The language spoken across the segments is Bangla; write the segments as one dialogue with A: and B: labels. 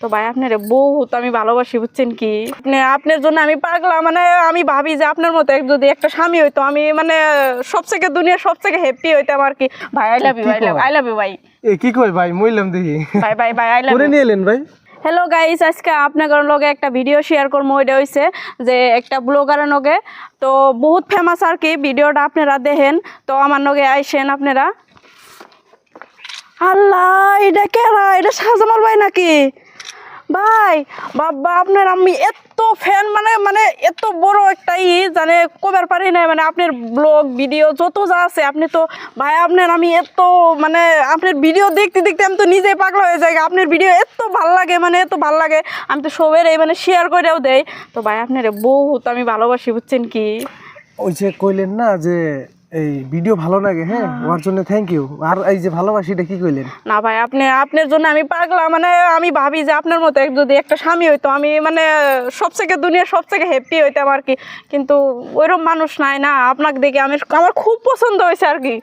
A: তো ভাই আপনার বহুত আমি ভালোবাসি বুঝছেন কি? আপনি আপনার জন্য আমি পাগলা মানে আমি ভাবি যে আপনার মতো যদি একটা স্বামী হইতো আমি মানে সবথেকে দুনিয়ার সবথেকে হ্যাপি হইতাম আর কি। ভাই I love you I love I love you ভাই।
B: এ কি কই ভাই? মইলাম দেখি।
A: বাই বাই বাই আই লাভ
B: করে নিয়ে এলেন ভাই?
A: হ্যালো গাইস আজকে আপনাদের লগে একটা ভিডিও শেয়ার করব। ওইটা হইছে যে একটা ব্লগারের লগে। তো বহুত ফেমাস আর কি ভিডিওটা আপনারা দেখেন। তো আমার লগে আইসেন আপনারা। আল্লাহ এটা কেরা? এটা শাহজামাল ভাই নাকি? ভাই, বাবা, আপনার আমি এত ফ্যান মানে মানে এত বড় একটা ই, জানে, কবার পারি না মানে আপনার ব্লগ ভিডিও যত যা আছে, আপনি তো, ভাই, আপনার আমি এত মানে আপনার ভিডিও দেখতে দেখতে আমি তো নিজেই পাগলা হয়ে যাই, আপনার ভিডিও এত ভালো লাগে মানে এত ভালো লাগে, আমি তো সবের এই মানে শেয়ার করেও দেয় তো ভাই, আপনার বহুত আমি ভালোবাসি, বুঝছেন কি?
B: ওই যে কইলেন না যে এই ভিডিও ভালো লাগে হ্যাঁ? ওর জন্য থ্যাংক ইউ আর এই যে ভালোবাসিটা কি কইলেন?
A: না ভাই আপনি আপনার জন্য আমি পাগলা মানে আমি ভাবি যে আপনার মতো এক- যদি একটা স্বামী হইতো আমি মানে সবথেকে দুনিয়ার সবথেকে হ্যাপি হইতাম আর কি। কিন্তু ওইরকম মানুষ নাই না আপনাকে দেখে আমি আমার খুব পছন্দ হয়েছে আর কি।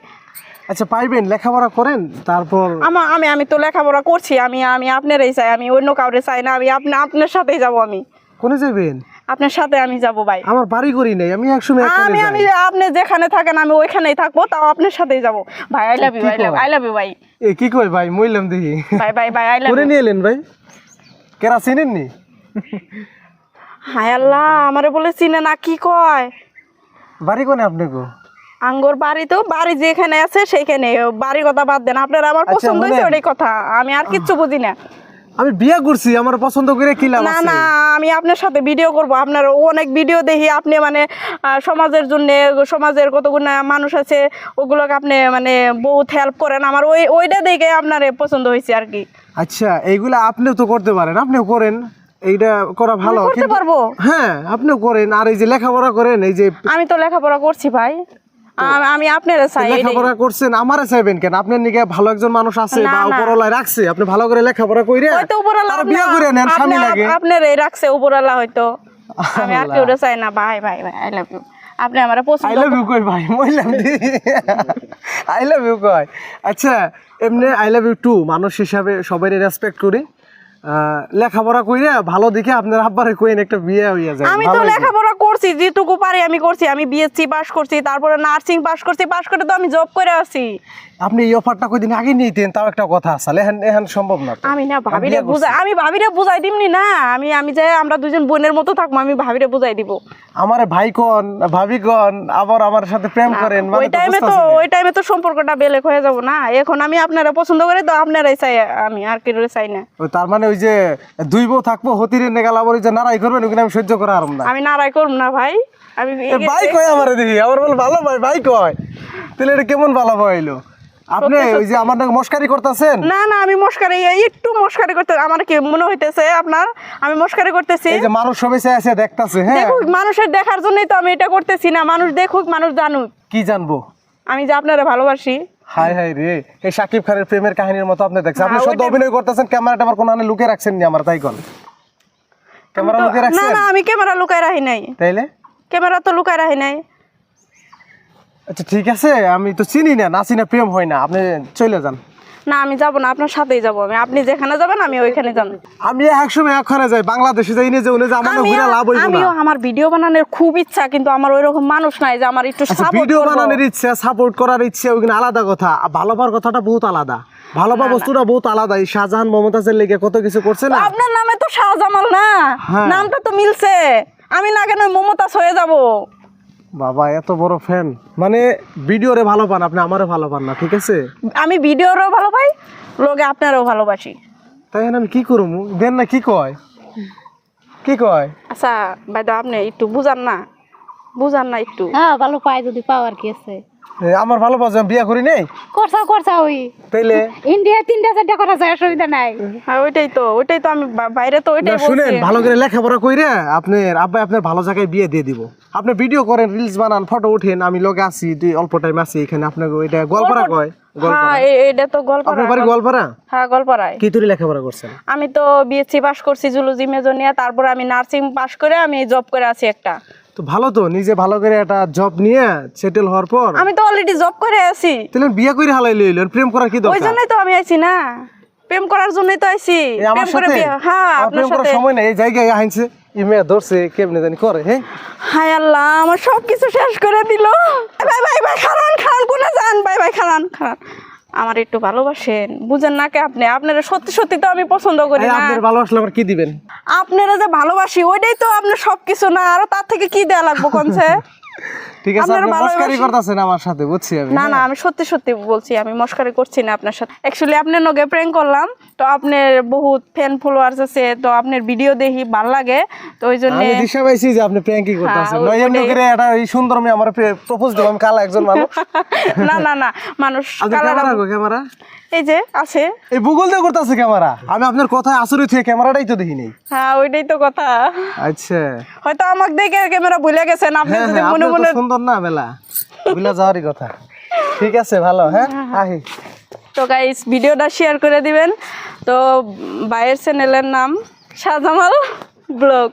B: আচ্ছা পাইবেন লেখাপড়া করেন তারপর
A: আমার আমি আমি তো লেখাপড়া করছি আমি আমি আপনারই চাই আমি অন্য কাউরে চাই না আমি আপনি আপনার সাথেই যাব আমি।
B: কোনে যাবেন
A: আপনার সাথে আমি যাব ভাই।
B: আমার বাড়ি করি নাই আমি একসময়
A: আমি আমি। আপনি যেখানে থাকেন আমি ওইখানেই থাকব তাও আপনার সাথেই যাব। ভাই I love you I love I love you ভাই।
B: এ কি কই ভাই? মইলাম দেখি।
A: বাই বাই বাই আই লাভ
B: করে নিয়ে এলেন ভাই? কেরা চিনেননি
A: হায় আল্লাহ আমারে বলে চিনে না কি কয়?
B: বাড়ি কোনে আপনাকে
A: আঙ্গুর বাড়ি তো বাড়ি যেখানে আছে সেইখানে। বাড়ির কথা বাদ দেন আপনার আমার
B: আচ্ছা,
A: পছন্দ হয়েছে। ওটাই কথা। আমি আর কিচ্ছু বুঝি না।
B: আমি বিয়ে করছি আমার পছন্দ করে কি লাভ
A: না না আমি আপনার সাথে ভিডিও করব। আপনার অনেক ভিডিও দেখি আপনি মানে সমাজের জন্য সমাজের কতগুলো মানুষ আছে ওগুলোকে আপনি মানে বহুত হেল্প করেন। আমার ওই ওইটা দেখে আপনার পছন্দ হয়েছে আর কি।
B: আচ্ছা এইগুলা আপনিও তো করতে পারেন আপনিও করেন। এইটা করা ভালো
A: করতে পারব।
B: হ্যাঁ আপনিও করেন। আর এই যে লেখাপড়া করেন এই যে
A: আমি তো লেখাপড়া করছি ভাই। আম- আপনার চাই।
B: লেখাপড়া করছেন আমারে চাইবেন কেন? আপনার নিকে ভালো একজন মানুষ আছে বা
A: না।
B: উপরওয়ালায় রাখছে আপনি ভালো করে লেখাপড়া কইরে
A: হয়তো উপরওয়ালা
B: বিয়ে করে নেন স্বামী লাগে।
A: রাখছে উপরওয়ালা হয়তো। আমি আর কেউ চাই না ভাই ভাই ভাই আই লাভ ইউ আপনি আমার
B: আই
A: পছন্দ
B: লাভ ইউ কই ভাই? মইলাম দি। আই লাভ ইউ কই? আচ্ছা এমনি আই লাভ ইউ টু মানুষ হিসাবে সবাই রেসপেক্ট করি। লেখাপড়া কইরে ভালো দেখে আপনার আব্বারে কইন একটা বিয়ে হইয়া যায়
A: আমি তো। লেখাপড়া করছি যেটুকু পারি আমি করছি। আমি বিএসসি পাস করছি তারপরে নার্সিং পাস করছি পাস করে তো আমি জব করে আছি
B: আপনি এই অফারটা কয়দিন আগে নিতেন তাও একটা কথা আসলে এখন এখন সম্ভব না
A: আমি না ভাবিরে বুঝাই আমি ভাবিরে বুঝাই দিমনি না। আমি আমি যে আমরা দুজন বোনের মতো থাকব আমি ভাবিরে বুঝাই দিব।
B: আমার ভাই কন ভাবি কন আবার আমার সাথে প্রেম করেন মানে
A: ওই টাইমে তো ওই টাইমে তো সম্পর্কটা বেলেগ হয়ে যাব না। এখন আমি আপনারা পছন্দ করে তো আপনারাই চাই আমি আর কেউ চাই না।
B: তার মানে ওই যে দুই বউ থাকব হতিরে নেগাল আবার ওই যে নারাই করবেন ওখানে আমি সহ্য করা আরম না।
A: আমি নারাই করব না ভাই। আমি
B: এ ভাই কয় আমার দেখি? আমার বলে ভালো ভাই ভাই কয়? তাহলে এটা কেমন ভালো হইল? আপনি ওই যে আমার নাকি মস্কারি করতেছেন?
A: না না আমি মস্কারি একটু মস্কারি করতে আমার কি মনে হইতেছে আপনার? আমি মস্কারি করতেছি।
B: এই যে মানুষ সবাই আছে দেখতাছে হ্যাঁ?
A: দেখুক মানুষের দেখার জন্যই তো আমি এটা করতেছি না। মানুষ দেখুক মানুষ জানুক।
B: কি জানব?
A: আমি যে আপনারা ভালোবাসি।
B: হাই হাই রে। এই সাকিব খানের প্রেমের কাহিনীর মতো আপনি দেখছেন। আপনি সদ্য অভিনয় করতেছেন ক্যামেরাটা আমার কোনো লুকে রাখছেন নি আমার তাই কোন? ক্যামেরা লুকে
A: না
B: রাখছেন?
A: না আমি ক্যামেরা লুকায় রাখি নাই।
B: তাইলে?
A: ক্যামেরা তো লুকায় রাখি নাই।
B: আচ্ছা ঠিক আছে আমি তো চিনি না না চিনা প্রেম হয় না। আপনি চলে যান।
A: না আমি যাব না আপনার সাথেই যাব আমি। আপনি যেখানে যাবেন আমি ওইখানে যাব।
B: আমি একসময় ওখানে যাই বাংলাদেশে যাই নিয়ে যে উনি যে আমার ঘুরে লাভ হইব না।
A: আমিও আমার ভিডিও বানানোর খুব ইচ্ছা কিন্তু আমার ওইরকম মানুষ নাই যে আমার একটু
B: আচ্ছা
A: সাপোর্ট
B: ভিডিও বানানোর ইচ্ছা সাপোর্ট করার ইচ্ছা ওইখানে আলাদা কথা। আর ভালোবাসার কথাটা বহুত আলাদা। ভালোবা বস্তুটা বহুত আলাদা। এই শাহজাহান মমতাজের লেগে কত কিছু করছে না?
A: আপনার নামে তো শাহজামাল না।
B: হ্যাঁ।
A: নামটা তো মিলছে। আমি না কেন মমতাজ হয়ে যাব?
B: বাবা এত বড় ফ্যান মানে ভিডিওরে ভালো পান আপনি আমারও ভালো পান না ঠিক আছে?
A: আমি ভিডিওরও ভালো পাই লোকে আপনারও ভালোবাসি।
B: তাই এখন আমি কি করব দেন না কি কয়? কি কয়?
A: আচ্ছা বাইদা আপনি একটু বুঝান না। বুঝান না একটু।
C: হ্যাঁ ভালো পাই যদি পাওয়ার আর কি আছে।
B: আমার ভালো পাওয়া বিয়া করি নেই?
C: করছা করছা ওই।
B: তাইলে?
C: ইন্ডিয়া তিনটা চারটা করা যায় অসুবিধা নাই।
A: হ্যাঁ ওইটাই তো ওইটাই তো আমি বাইরে তো ওইটাই
B: শুনেন ভালো করে লেখাপড়া কইরে আপনার আব্বাই আপনার ভালো জায়গায় বিয়ে দিয়ে দিব। আপনি ভিডিও করেন রিলস বানান ফটো উঠেন আমি লগে আছি দুই অল্প টাইম আছি এখানে আপনাকে ওইটা গল্পরা কয়?
A: হ্যাঁ এটা তো গল্প
B: আপনার বাড়ি গল্পরা?
A: হ্যাঁ গল্পরায়
B: কি তুই লেখাপড়া করছেন?
A: আমি তো বিএসসি পাস করছি জুলজি মেজর নিয়ে তারপর আমি নার্সিং পাস করে আমি জব করে আছি একটা।
B: তো ভালো তো নিজে ভালো করে একটা জব নিয়ে সেটেল হওয়ার পর?
A: আমি তো অলরেডি জব করে আছি।
B: তাহলে বিয়ে করে হালাই লইলেন প্রেম করার কি
A: ওই জন্যই তো আমি আছি না। প্রেম করার জন্যই তো আইছি।
B: আমার
A: প্রেম করে
B: সাথে?
A: বিয়ে- হ্যাঁ আপনার সাথে।
B: সময় নাই এই জায়গায় মেয়ে ধরছে কেমনে জানি করে হ্যাঁ?
A: হায় আল্লাহ আমার সব কিছু শেষ করে দিল। ভাই ভাই ভাই খারান খারান কোনে যান ভাই ভাই খারান খারান। আমার একটু ভালোবাসেন। বুঝেন না কে আপনি? আপনারা সত্যি সত্যি তো আমি পছন্দ করি না।
B: আপনার ভালোবাসলে কি দিবেন?
A: আপনারা যে ভালোবাসি ওইটাই তো আপনার সবকিছু না। আর তার থেকে কি দেয়া লাগবে কোনছে
B: ঠিক আছে আপনি মস্কারি করতেছেন আমার সাথে বুঝছি আমি
A: না না আমি সত্যি সত্যি বলছি আমি মস্কারি করছি না আপনার সাথে। অ্যাকচুয়ালি আপনার নগে প্রেম করলাম তো আপনার বহুত ফ্যান ফলোয়ার্স আছে তো আপনার ভিডিও দেখি ভালো লাগে তো ওই জন্য
B: আমি দিশা পাইছি যে আপনি প্র্যাঙ্কি করতেছেন।
A: হ্যাঁ,
B: এটা এই সুন্দর মেয়ে আমার প্রপোজ দিলাম কালা একজন মানুষ।
A: না না না মানুষ কালার
B: ক্যামেরা
A: এই যে আছে।
B: এই ভূগোল দিয়ে করতেছে ক্যামেরা আমি আপনার কথায় আসরিত হয়ে ক্যামেরাটাই তো দেখি নাই
A: হ্যাঁ ওইটাই তো কথা।
B: আচ্ছা।
A: হয়তো আমাকে দেখে ক্যামেরা ভুলে গেছেন আপনি
B: হ্যাঁ
A: যদি
B: হ্যাঁ
A: মনে
B: আপনি
A: মনে
B: সুন্দর না মেলা? বুলা যাওয়ারই কথা। ঠিক আছে ভালো হ্যাঁ? আহি।
A: তো গাইস ভিডিওটা শেয়ার করে দিবেন। তো ভাইয়ের চ্যানেলের নাম শাহজামাল ব্লগ।